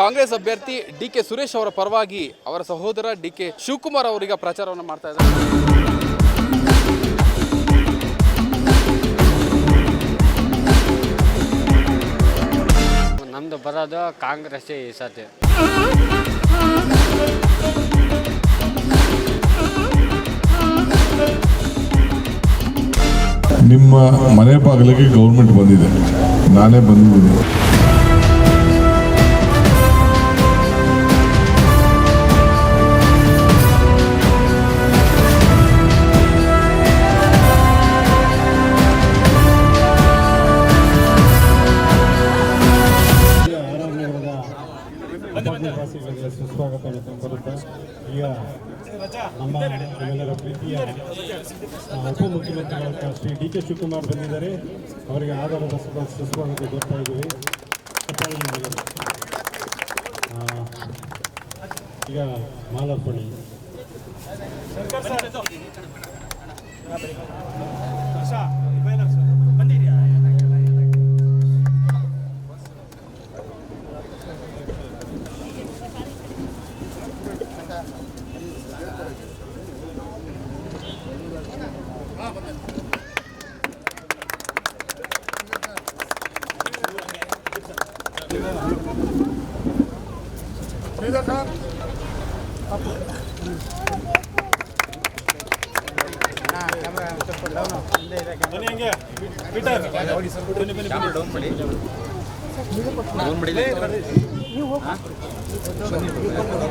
ಕಾಂಗ್ರೆಸ್ ಅಭ್ಯರ್ಥಿ D K Suresh ಅವರ ಪರವಾಗಿ ಅವರ ಸಹೋದರ ಡಿ ಕೆ ಶಿವಕುಮಾರ್ ಅವರೀಗ ಪ್ರಚಾರವನ್ನು ಮಾಡ್ತಾ ಇದ್ದಾರೆ. ನಮ್ದು ಬರೋದು ಕಾಂಗ್ರೆಸ್ ಈ ಸತಿ ನಿಮ್ಮ ಮನೆ ಬಾಗಿಲಿಗೆ ಗೌರ್ಮೆಂಟ್ ಬಂದಿದೆ. ನಾನೇ ಬಂದಿದ್ದೀನಿ. ನಮ್ಮ ನಮ್ಮೆಲ್ಲರ ಪ್ರೀತಿಯ ಉಪಮುಖ್ಯಮಂತ್ರಿಗಳಾದ ಶ್ರೀ ಡಿ ಕೆ ಶಿವಕುಮಾರ್ ಬಂದಿದ್ದಾರೆ. ಅವರಿಗೆ ಆಧಾರದ ಸುಸ್ವಾ- ಸುಸ್ವಾಗತ ಕೋರ್ತಾ ಇದ್ದೀವಿ. ಚಪ್ಪಾಳೆ ನೀಡಿ. ಆ, ಈಗ ಮಾಲಾರ್ಪಣೆ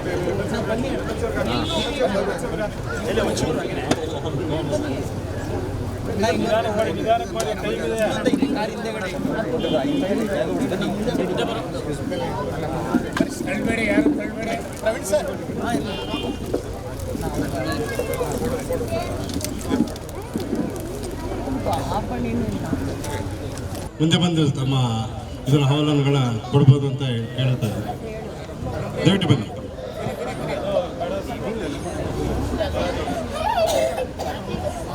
ಮುಂದೆ ಬಂದು ತಮ್ಮ ಇದರ ಹವಾಲನ್ಗಳ ಕೊಡ್ಬೋದು ಅಂತ ಕೇಳ್ತಾ ಇದ್ದೀನಿ. ದಯವಿಟ್ಟು ಬನ್ನಿ.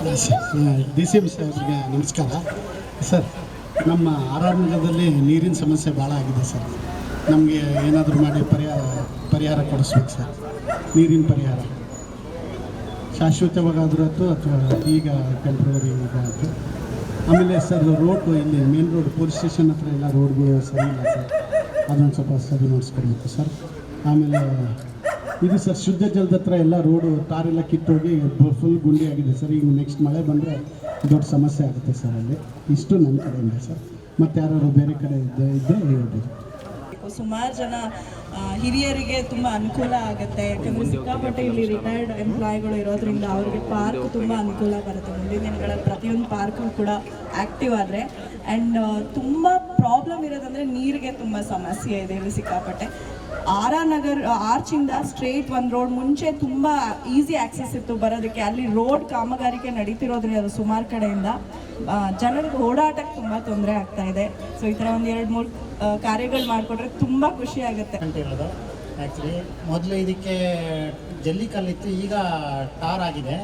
ಡಿ ಸಿ ಎಂ ಸಾಹೇಬ್ರಿಗೆ ನಮಸ್ಕಾರ. ಸರ್, ನಮ್ಮ ಆರ್ ಆರ್ ನೀರಿನ ಸಮಸ್ಯೆ ಭಾಳ ಆಗಿದೆ ಸರ್. ನಮಗೆ ಏನಾದರೂ ಮಾಡಿ ಪರಿಹಾರ ಪರಿಹಾರ ಕೊಡಿಸ್ಬೇಕು ಸರ್. ನೀರಿನ ಪರಿಹಾರ. ಶಾಶ್ವತವಾಗಾದರೂ ಆಯಿತು ಅಥವಾ ಈಗ ಟೆಂಪ್ರವರಿ ಆಯಿತು. ಆಮೇಲೆ ಸರ್ ರೋಡ್ ಇಲ್ಲಿ ಮೇನ್ ರೋಡ್ ಪೊಲೀಸ್ ಸ್ಟೇಷನ್ ಹತ್ರ ಎಲ್ಲ ರೋಡ್ಗಳು ಸರಿ ಇಲ್ಲ ಸರ್. ಅದೊಂದು ಸ್ವಲ್ಪ ಸರಿ ಮಾಡಿಸ್ಕೊಡ್ಬೇಕು ಸರ್. ಆಮೇಲೆ ಇದು ಸರ್ ಶುದ್ಧ ಜಲದ ಹತ್ರ ಎಲ್ಲ ರೋಡು ತಾರೆಲ್ಲ ಕಿತ್ತೋಗಿ ಫುಲ್ ಗುಂಡಿ ಆಗಿದೆ ಸರ್. ಈಗ ನೆಕ್ಸ್ಟ್ ಮಳೆ ಬಂದರೆ ದೊಡ್ಡ ಸಮಸ್ಯೆ ಆಗುತ್ತೆ ಸರ್ ಅಲ್ಲಿ. ಇಷ್ಟು ನನ್ನ ಕಡೆಯಿಂದ ಸರ್. ಮತ್ತು ಯಾರು ಬೇರೆ ಕಡೆ ಇದ್ದೇ ಇದ್ದರೆ ಹೇಳ್ಬೋದು. ಸುಮಾರು ಜನ ಹಿರಿಯರಿಗೆ ತುಂಬ ಅನುಕೂಲ ಆಗುತ್ತೆ. ಯಾಕಂದರೆ ಸಿಕ್ಕಾಪಟ್ಟೆ ಇಲ್ಲಿ ರಿಟೈರ್ಡ್ ಎಂಪ್ಲಾಯ್ಗಳು ಇರೋದ್ರಿಂದ ಅವರಿಗೆ ಪಾರ್ಕ್ ತುಂಬ ಅನುಕೂಲ ಬರುತ್ತೆ. ಮುಂದಿನ ದಿನಗಳಲ್ಲಿ ಪ್ರತಿಯೊಂದು ಪಾರ್ಕು ಕೂಡ ಆಕ್ಟಿವ್ ಆದರೆ. ಆ್ಯಂಡ್ ತುಂಬ ಪ್ರಾಬ್ಲಮ್ ಇರೋದಂದ್ರೆ ನೀರಿಗೆ ತುಂಬ ಸಮಸ್ಯೆ ಇದೆ ಇಲ್ಲಿ ಸಿಕ್ಕಾಪಟ್ಟೆ. ಆರ್ ಆರ್ ನಗರ್ ಆರ್ಚಿಂದ ಸ್ಟ್ರೇಟ್ ಒಂದು ರೋಡ್ ಮುಂಚೆ ತುಂಬ ಈಸಿ ಆಕ್ಸೆಸ್ ಇತ್ತು ಬರೋದಕ್ಕೆ. ಅಲ್ಲಿ ರೋಡ್ ಕಾಮಗಾರಿಕೆ ನಡೀತಿರೋದ್ರಿಂದ ಅದು ಸುಮಾರು ಕಡೆಯಿಂದ ಜನರಿಗೆ ಓಡಾಟಕ್ಕೆ ತುಂಬ ತೊಂದರೆ ಆಗ್ತಾ ಇದೆ. ಸೊ ಈ ಥರ ಒಂದು ಎರಡು ಮೂರು ಕಾರ್ಯಗಳು ಮಾಡಿಕೊಟ್ರೆ ತುಂಬ ಖುಷಿ ಆಗುತ್ತೆ. ಅಂತ ಆ್ಯಕ್ಚುಲಿ ಮೊದಲು ಇದಕ್ಕೆ ಜಲ್ಲಿ ಕಲ್ಲಿತ್ತು, ಈಗ ಟಾರ್ ಆಗಿದೆ.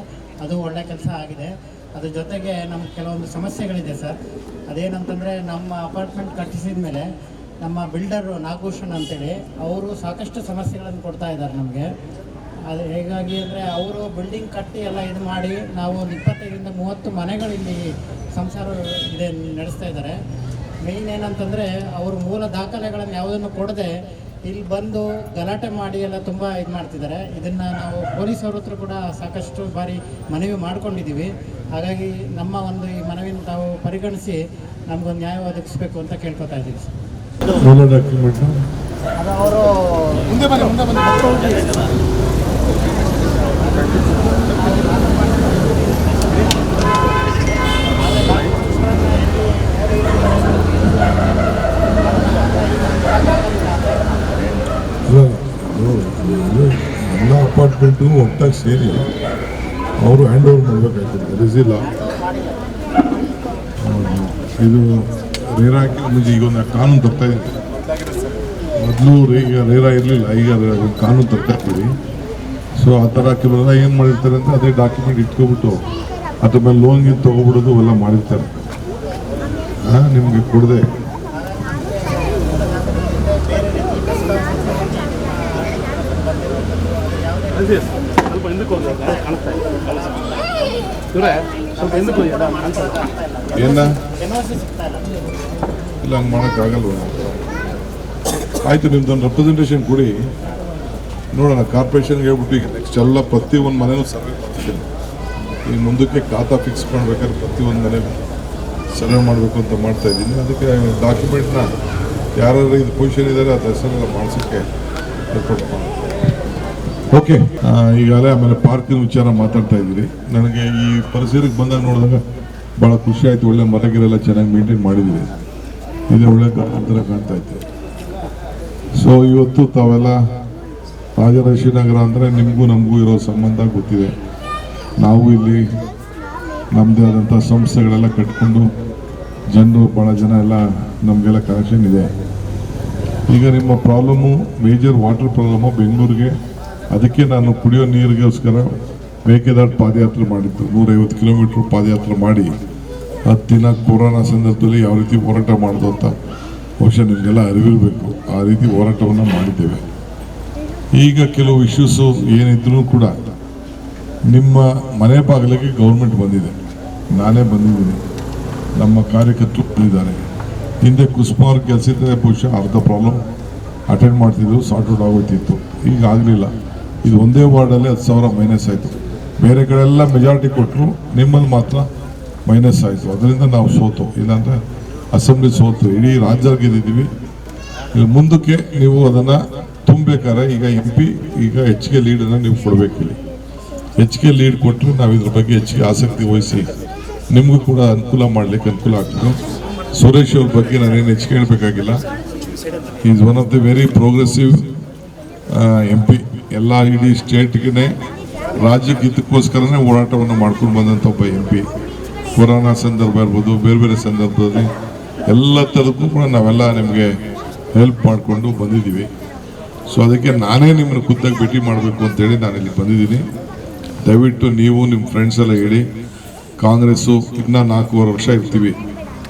ಅದು ಒಳ್ಳೆ ಕೆಲಸ ಆಗಿದೆ. ಅದ್ರ ಜೊತೆಗೆ ನಮ್ಗೆ ಕೆಲವೊಂದು ಸಮಸ್ಯೆಗಳಿದೆ ಸರ್. ಅದೇನಂತಂದರೆ, ನಮ್ಮ ಅಪಾರ್ಟ್ಮೆಂಟ್ ಕಟ್ಟಿಸಿದ ಮೇಲೆ ನಮ್ಮ ಬಿಲ್ಡರು ನಾಗಭೂಷಣ್ ಅಂತೇಳಿ, ಅವರು ಸಾಕಷ್ಟು ಸಮಸ್ಯೆಗಳನ್ನು ಕೊಡ್ತಾ ಇದ್ದಾರೆ ನಮಗೆ. ಅದು ಹೇಗಾಗಿ ಅಂದರೆ ಅವರು ಬಿಲ್ಡಿಂಗ್ ಕಟ್ಟಿ ಎಲ್ಲ ಇದು ಮಾಡಿ ನಾವು ಒಂದು ಇಪ್ಪತ್ತೈದರಿಂದ ಮೂವತ್ತು ಮನೆಗಳಿಲ್ಲಿ ಸಂಸಾರ ಇದೆ ನಡೆಸ್ತಾ ಇದ್ದಾರೆ. ಮೇಯ್ನ್ ಏನಂತಂದರೆ ಅವರು ಮೂಲ ದಾಖಲೆಗಳನ್ನು ಯಾವುದನ್ನು ಕೊಡದೆ ಇಲ್ಲಿ ಬಂದು ಗಲಾಟೆ ಮಾಡಿ ಎಲ್ಲ ತುಂಬ ಇದು ಮಾಡ್ತಿದ್ದಾರೆ. ಇದನ್ನು ನಾವು ಪೊಲೀಸವ್ರ ಹತ್ರ ಕೂಡ ಸಾಕಷ್ಟು ಬಾರಿ ಮನವಿ ಮಾಡಿಕೊಂಡಿದ್ದೀವಿ. ಹಾಗಾಗಿ ನಮ್ಮ ಒಂದು ಈ ಮನವಿನ ತಾವು ಪರಿಗಣಿಸಿ ನಮಗೊಂದು ನ್ಯಾಯ ಒದಗಿಸ್ಬೇಕು ಅಂತ ಕೇಳ್ಕೊತಾ ಇದ್ದೀವಿ ಮೂಲ ಡಾಕ್ಯುಮೆಂಟ್ ಎಲ್ಲ ಅಪಾರ್ಟ್ಮೆಂಟು ಒಟ್ಟಾಗಿ ಸೇರಿ ಅವರು ಹ್ಯಾಂಡ್ ಓವರ್ ಮಾಡಬೇಕಾಗ್ತದೆ ರಿಸಿಲ್ಲ ಇದು ರೇರ ಹಾಕಿ ಮುಂಚೆ ಈಗ ಒಂದು ಕಾನೂನು ತರ್ತಾ ಮೊದಲು ಈಗ ರೇರ ಇರಲಿಲ್ಲ, ಈಗ ಕಾನೂನು ತರ್ತಾ ಇದ್ದೀವಿ. ಸೊ ಆ ಥರ ಹಾಕಿರೋದ ಏನು ಮಾಡಿರ್ತಾರೆ ಅಂದರೆ ಅದೇ ಡಾಕ್ಯುಮೆಂಟ್ ಇಟ್ಕೊಬಿಟ್ಟು ಅದ್ರ ಮೇಲೆ ಲೋನ್ಗೆ ತೊಗೊಬಿಡೋದು ಎಲ್ಲ ಮಾಡಿರ್ತಾರೆ. ಹಾಂ ನಿಮಗೆ ಕೊಡದೆ. ಸ್ವಲ್ಪ ಹಿಂದಕ್ಕೆ ಹೋದಾಗ ಕಾಣಿಸ್ತಾ ಇದೆ ಏನ ಇಲ್ಲ, ಹಂಗೆ ಮಾಡೋಕ್ಕಾಗಲ್ವ ಆಯಿತು, ನಿಮ್ದೊಂದು ರೆಪ್ರೆಸೆಂಟೇಷನ್ ಕೊಡಿ. ನೋಡೋಣ ಕಾರ್ಪೊರೇಷನ್ಗೆ ಹೇಳ್ಬಿಟ್ಟು ಈಗ ನೆಕ್ಸ್ಟ್ ಎಲ್ಲ ಪ್ರತಿ ಒಂದು ಮನೆಯೂ ಸರ್ವೆ ಮಾಡ್ತೀನಿ ಈ ಮುಂದಕ್ಕೆ ಖಾತಾ ಫಿಕ್ಸ್ ಮಾಡ್ಬೇಕಾದ್ರೆ ಪ್ರತಿ ಒಂದು ಮನೇಲಿ ಸರ್ವೆ ಮಾಡಬೇಕು ಅಂತ ಮಾಡ್ತಾ ಇದ್ದೀನಿ. ಅದಕ್ಕೆ ಡಾಕ್ಯುಮೆಂಟ್ನ ಯಾರು ಇದು ಪೊಸಿಷನ್ ಇದ್ದಾರೆ ಅದು ಹೆಸರೆಲ್ಲ ಮಾಡಿಸೋಕ್ಕೆ ಏರ್ಪಾಡು ಮಾಡೋಣ. ಓಕೆ ಈಗಾಗಲೇ ಆಮೇಲೆ ಪಾರ್ಕಿನ ವಿಚಾರ ಮಾತಾಡ್ತಾ ಇದ್ದೀರಿ. ನನಗೆ ಈ ಪರಿಸರಕ್ಕೆ ಬಂದಾಗ ನೋಡಿದಾಗ ಭಾಳ ಖುಷಿ ಆಯಿತು. ಒಳ್ಳೆ ಮರಗಿರೆಲ್ಲ ಚೆನ್ನಾಗಿ ಮೇಂಟೈನ್ ಮಾಡಿದ್ದೀರಿ. ಇದು ಒಳ್ಳೆ ಥರ ಕಾಣ್ತಾ ಇತ್ತು. ಸೊ ಇವತ್ತು ತಾವೆಲ್ಲ ರಾಜರಾಜೇಶ್ವರಿ ನಗರ ಅಂದರೆ ನಿಮಗೂ ನಮಗೂ ಇರೋ ಸಂಬಂಧ ಗೊತ್ತಿದೆ. ನಾವು ಇಲ್ಲಿ ನಮ್ಮದೇ ಆದಂಥ ಸಂಸ್ಥೆಗಳೆಲ್ಲ ಕಟ್ಕೊಂಡು ಜನರು ಭಾಳ ಜನ ಎಲ್ಲ ನಮಗೆಲ್ಲ ಕನೆಕ್ಷನ್ ಇದೆ. ಈಗ ನಿಮ್ಮ ಪ್ರಾಬ್ಲಮ್ಮು ಮೇಜರ್ ವಾಟರ್ ಪ್ರಾಬ್ಲಮ್ಮು ಬೆಂಗಳೂರಿಗೆ ಅದಕ್ಕೆ ನಾನು ಕುಡಿಯೋ ನೀರಿಗೋಸ್ಕರ ಮೇಕೆದಾಟು ಪಾದಯಾತ್ರೆ ಮಾಡಿದ್ದು. ನೂರೈವತ್ತು ಕಿಲೋಮೀಟ್ರ್ ಪಾದಯಾತ್ರೆ ಮಾಡಿ, ಹತ್ತು ದಿನ ಕೊರೋನಾ ಸಂದರ್ಭದಲ್ಲಿ ಯಾವ ರೀತಿ ಹೋರಾಟ ಮಾಡೋದು ಅಂತ ಬಹುಶಃ ನಿಮಗೆಲ್ಲ ಅರಿವಿರಬೇಕು. ಆ ರೀತಿ ಹೋರಾಟವನ್ನು ಮಾಡಿದ್ದೇವೆ. ಈಗ ಕೆಲವು ಇಶ್ಯೂಸು ಏನಿದ್ರೂ ಕೂಡ ನಿಮ್ಮ ಮನೆ ಬಾಗಿಲಿಗೆ ಗೌರ್ಮೆಂಟ್ ಬಂದಿದೆ. ನಾನೇ ಬಂದಿದ್ದೀನಿ. ನಮ್ಮ ಕಾರ್ಯಕರ್ತರು ಬಂದಿದ್ದಾರೆ. ಹಿಂದೆ ಕುಸ್ಮಾರ್ ಕೆಲಸ ಬಹುಶಃ ಅರ್ಧ ಪ್ರಾಬ್ಲಮ್ ಅಟೆಂಡ್ ಮಾಡ್ತಿದ್ರು ಸಾರ್ಟ್ ಔಟ್ ಆಗೋಯ್ತಿತ್ತು. ಈಗ ಆಗಲಿಲ್ಲ. ಇದು ಒಂದೇ ವಾರ್ಡಲ್ಲಿ ಹತ್ತು ಸಾವಿರ ಮೈನಸ್ ಆಯಿತು. ಬೇರೆ ಕಡೆ ಎಲ್ಲ ಮೆಜಾರಿಟಿ ಕೊಟ್ಟರು ನಿಮ್ಮಲ್ಲಿ ಮಾತ್ರ ಮೈನಸ್ ಆಯಿತು. ಅದರಿಂದ ನಾವು ಸೋತು. ಇಲ್ಲಾಂದರೆ ಅಸೆಂಬ್ಲಿ ಸೋತು. ಇಡೀ ರಾಜ್ಯ ಗೆದ್ದಿದ್ದೀವಿ ಇಲ್ಲಿ ಮುಂದಕ್ಕೆ ನೀವು ಅದನ್ನು ತುಂಬಬೇಕಾದ್ರೆ ಈಗ ಎಂ ಪಿ ಈಗ ಹೆಚ್ಚಿಗೆ ಲೀಡನ್ನು ನೀವು ಕೊಡಬೇಕಿಲ್ಲಿ ಕೆ ಲೀಡ್ ಕೊಟ್ಟರೆ ನಾವು ಇದ್ರ ಬಗ್ಗೆ ಹೆಚ್ಚಿಗೆ ಆಸಕ್ತಿ ವಹಿಸಿ ನಿಮಗೂ ಕೂಡ ಅನುಕೂಲ ಮಾಡಲಿಕ್ಕೆ ಅನುಕೂಲ ಆಗ್ತದೆ. ಸುರೇಶ್ ಅವ್ರ ಬಗ್ಗೆ ನಾನೇನು ಹೆಚ್ಚಿಗೆ ಹೇಳಬೇಕಾಗಿಲ್ಲ is one of the very progressive M P ಎಲ್ಲ ಇಡೀ ಸ್ಟೇಟ್ಗೆ ರಾಜ್ಯಕ್ಕೆ ಇದಕ್ಕೋಸ್ಕರನೇ ಹೋರಾಟವನ್ನು ಮಾಡ್ಕೊಂಡು ಬಂದಂಥ ಒಬ್ಬ ಎಂ ಪಿ ಕೊರೋನಾ ಸಂದರ್ಭ ಇರ್ಬೋದು, ಬೇರೆ ಬೇರೆ ಸಂದರ್ಭದಲ್ಲಿ ಎಲ್ಲ ಥರದಕ್ಕೂ ಕೂಡ ನಾವೆಲ್ಲ ನಿಮಗೆ ಹೆಲ್ಪ್ ಮಾಡಿಕೊಂಡು ಬಂದಿದ್ದೀವಿ. ಸೊ ಅದಕ್ಕೆ ನಾನೇ ನಿಮ್ಮನ್ನು ಖುದ್ದಾಗಿ ಭೇಟಿ ಮಾಡಬೇಕು ಅಂತೇಳಿ ನಾನು ಇಲ್ಲಿ ಬಂದಿದ್ದೀನಿ. ದಯವಿಟ್ಟು ನೀವು ನಿಮ್ಮ ಫ್ರೆಂಡ್ಸ್ ಎಲ್ಲ ಹೇಳಿ ಕಾಂಗ್ರೆಸ್ಸು ಇನ್ನೂ ನಾಲ್ಕೂವರೆ ವರ್ಷ ಇರ್ತೀವಿ.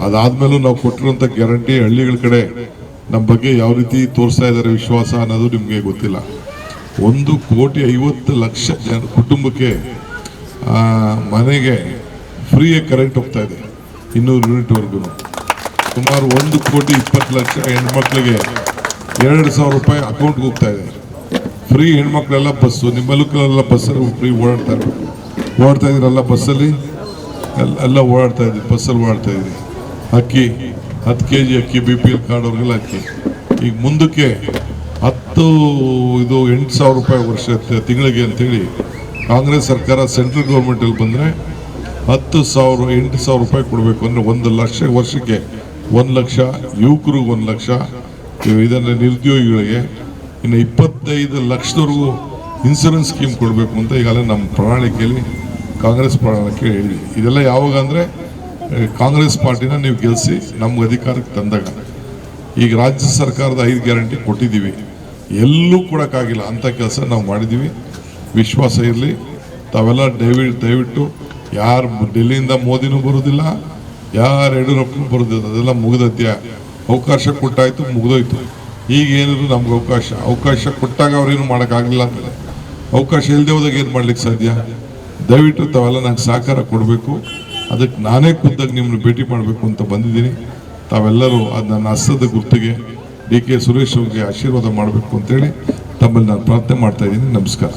ಅದಾದಮೇಲೂ ನಾವು ಕೊಟ್ಟಿರುವಂಥ ಗ್ಯಾರಂಟಿ ಹಳ್ಳಿಗಳ ಕಡೆ ನಮ್ಮ ಬಗ್ಗೆ ಯಾವ ರೀತಿ ತೋರಿಸ್ತಾ ಇದ್ದಾರೆ ವಿಶ್ವಾಸ ಅನ್ನೋದು ನಿಮಗೆ ಗೊತ್ತಿಲ್ಲ. ಒಂದು ಕೋಟಿ ಐವತ್ತು ಲಕ್ಷ ಜನ ಕುಟುಂಬಕ್ಕೆ ಮನೆಗೆ ಫ್ರೀಯಾಗಿ ಕರೆಂಟ್ ಹೋಗ್ತಾ ಇದೆ. ಇನ್ನೂರು ಯೂನಿಟ್ವರೆಗೂ ಸುಮಾರು ಒಂದು ಕೋಟಿ ಇಪ್ಪತ್ತು ಲಕ್ಷ ಹೆಣ್ಮಕ್ಳಿಗೆ ಎರಡು ಸಾವಿರ ರೂಪಾಯಿ ಅಕೌಂಟ್ಗೆ ಹೋಗ್ತಾ ಇದೆ. ಫ್ರೀ ಹೆಣ್ಮಕ್ಳೆಲ್ಲ ಬಸ್ಸು ನಿಮ್ಮೆಲ್ಲಕ್ಕೆಲ್ಲ ಬಸ್ಸಲ್ಲಿ ಫ್ರೀ ಓಡಾಡ್ತಾ ಇರ್ಬೇಕು. ಓಡ್ತಾ ಇದ್ದೀರಲ್ಲ ಬಸ್ಸಲ್ಲಿ ಎಲ್ಲ ಓಡಾಡ್ತಾ ಇದ್ದೀರಿ ಬಸ್ಸಲ್ಲಿ ಓಡಾಡ್ತಾ ಇದ್ವಿ ಅಕ್ಕಿ, ಹತ್ತು ಕೆ ಜಿ ಅಕ್ಕಿ ಬಿ ಪಿ ಎಲ್ ಕಾರ್ಡ್ ಅವ್ರಿಗೆಲ್ಲ ಅಕ್ಕಿ ಈಗ ಮುಂದಕ್ಕೆ ಹತ್ತು ಇದು ಎಂಟು ಸಾವಿರ ರೂಪಾಯಿ ವರ್ಷ ತಿಂಗಳಿಗೆ ಅಂತೇಳಿ ಕಾಂಗ್ರೆಸ್ ಸರ್ಕಾರ ಸೆಂಟ್ರಲ್ ಗೌರ್ಮೆಂಟಲ್ಲಿ ಬಂದರೆ ಹತ್ತು ಸಾವಿರ, ಎಂಟು ಸಾವಿರ ರೂಪಾಯಿ ಕೊಡಬೇಕು ಅಂದರೆ ಒಂದು ಲಕ್ಷ ವರ್ಷಕ್ಕೆ ಒಂದು ಲಕ್ಷ, ಯುವಕರಿಗೆ ಒಂದು ಲಕ್ಷ ಇದನ್ನು ನಿರುದ್ಯೋಗಿಗಳಿಗೆ ಇನ್ನು ಇಪ್ಪತ್ತೈದು ಲಕ್ಷದವರೆಗೂ ಇನ್ಸೂರೆನ್ಸ್ ಸ್ಕೀಮ್ ಕೊಡಬೇಕು ಅಂತ ಈಗಾಗಲೇ ನಮ್ಮ ಪ್ರಣಾಳಿಕೆಯಲ್ಲಿ ಕಾಂಗ್ರೆಸ್ ಪ್ರಣಾಳಿಕೆ ಹೇಳಿ ಇದೆಲ್ಲ ಯಾವಾಗ ಅಂದರೆ ಕಾಂಗ್ರೆಸ್ ಪಾರ್ಟಿನ ನೀವು ಗೆಲ್ಲಿಸಿ ನಮ್ಗೆ ಅಧಿಕಾರಕ್ಕೆ ತಂದಾಗ. ಈಗ ರಾಜ್ಯ ಸರ್ಕಾರದ ಐದು ಗ್ಯಾರಂಟಿ ಕೊಟ್ಟಿದ್ದೀವಿ. ಎಲ್ಲೂ ಕೊಡೋಕ್ಕಾಗಿಲ್ಲ. ಅಂಥ ಕೆಲಸ ನಾವು ಮಾಡಿದ್ದೀವಿ ವಿಶ್ವಾಸ ಇರಲಿ. ತಾವೆಲ್ಲ ದಯವಿಟ್ಟು ದಯವಿಟ್ಟು ಯಾರು ಡೆಲ್ಲಿಯಿಂದ ಮೋದಿನೂ ಬರೋದಿಲ್ಲ, ಯಾರು ಯಡಿಯೂರಪ್ಪನೂ ಬರೋದಿಲ್ಲ. ಅದೆಲ್ಲ ಮುಗಿದತ್ಯ ಅವಕಾಶ ಕೊಟ್ಟಾಯಿತು, ಮುಗಿದೋಯ್ತು. ಈಗ ಏನಿದ್ರು ನಮ್ಗೆ ಅವಕಾಶ. ಅವಕಾಶ ಕೊಟ್ಟಾಗ ಅವ್ರೇನು ಮಾಡೋಕ್ಕಾಗಲಿಲ್ಲ ಅಂದರೆ ಅವಕಾಶ ಇಲ್ಲದೆ ಹೋದಾಗ ಏನು ಮಾಡ್ಲಿಕ್ಕೆ ಸಾಧ್ಯ? ದಯವಿಟ್ಟು ತಾವೆಲ್ಲ ನಂಗೆ ಸಹಕಾರ ಕೊಡಬೇಕು. ಅದಕ್ಕೆ ನಾನೇ ಖುದ್ದಾಗಿ ನಿಮ್ಮನ್ನು ಭೇಟಿ ಮಾಡಬೇಕು ಅಂತ ಬಂದಿದ್ದೀನಿ. ತಾವೆಲ್ಲರೂ ಅದು ನನ್ನ ಹಸ್ತದ ಗುರ್ತಿಗೆ ಡಿ ಕೆ ಸುರೇಶ್ ಅವ್ರಿಗೆ ಆಶೀರ್ವಾದ ಮಾಡಬೇಕು ಅಂತೇಳಿ ತಮ್ಮಲ್ಲಿ ನಾನು ಪ್ರಾರ್ಥನೆ ಮಾಡ್ತಾ ಇದ್ದೀನಿ. ನಮಸ್ಕಾರ.